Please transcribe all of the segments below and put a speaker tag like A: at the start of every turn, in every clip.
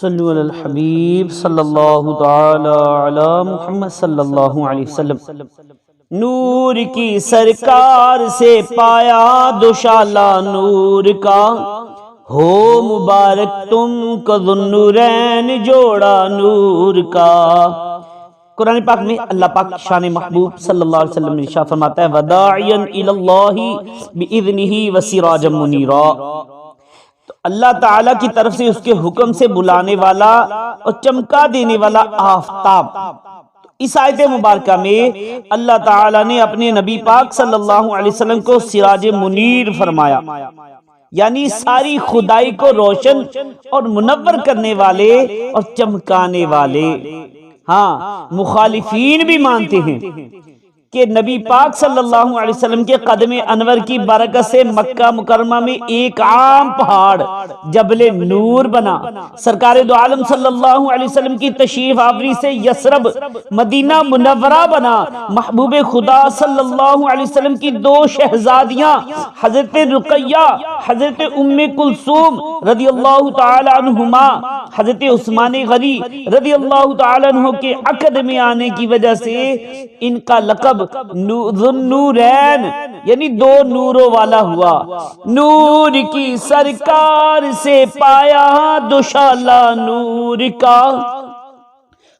A: صلو علی الحبیب صلی اللہ تعالی علی محمد صلی اللہ علیہ وسلم. نور کی سرکار سے پایا دوشالہ نور کا. ہو مبارک تم کو ذنورین جوڑا نور کا. قرآن پاک میں اللہ پاک شان محبوب صلی اللہ علیہ وسلم نے ارشاد فرماتا ہے، وداعیا الی اللہ باذنہ وسراجا منیرا. تو اللہ تعالی کی طرف سے اس کے حکم سے بلانے والا اور چمکا دینے والا آفتاب۔ اس آیت مبارکہ میں اللہ تعالی نے اپنے نبی پاک صلی اللہ علیہ وسلم کو سراج منیر فرمایا۔ یعنی ساری خدائی کو روشن اور منور کرنے والے اور چمکانے والے۔ ہاں مخالفین بھی مانتے ہیں۔ کہ نبی پاک صلی اللہ علیہ وسلم کے قدم انور کی برکت سے مکہ مکرمہ میں ایک عام پہاڑ جبل نور بنا۔ سرکار دو عالم صلی اللہ علیہ وسلم کی تشریف آوری سے یسرب مدینہ منورہ بنا۔ محبوب خدا صلی اللہ علیہ وسلم کی دو شہزادیاں، حضرت رقیہ، حضرت ام کلثوم رضی اللہ تعالی عنہما، حضرت عثمان غنی رضی اللہ تعالی عنہ کے عقد میں آنے کی وجہ سے ان کا لقب ذنورین یعنی دو نوروں والا ہوا۔ نور کی سرکار سے پایا دوشالہ نور کا۔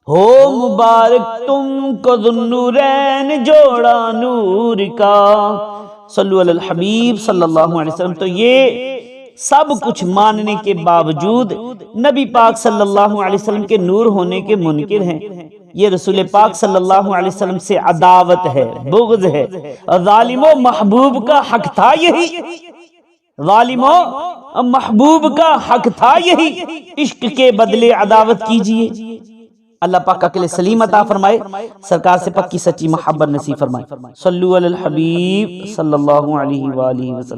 A: ہو مبارک تم کو ذنورین جوڑا نور کا۔ صلو علی الحبیب صلی اللہ علیہ وسلم۔ تو یہ سب کچھ ماننے کے باوجود نبی پاک صلی اللہ علیہ وسلم کے نور ہونے کے منکر ہیں۔ یہ رسول پاک صلی اللہ علیہ وسلم سے عداوت ہے بغض ہے ظالم و محبوب کا حق تھا یہی۔ ظالم و محبوب کا حق تھا یہی۔ عشق کے بدلے عداوت کیجیے۔ اللہ پاک اکل سلیم عطا فرمائے۔ سرکار سے پکی سچی محبت نصیب فرمائے۔ صلو علی الحبیب صلی اللہ علیہ وآلہ وسلم۔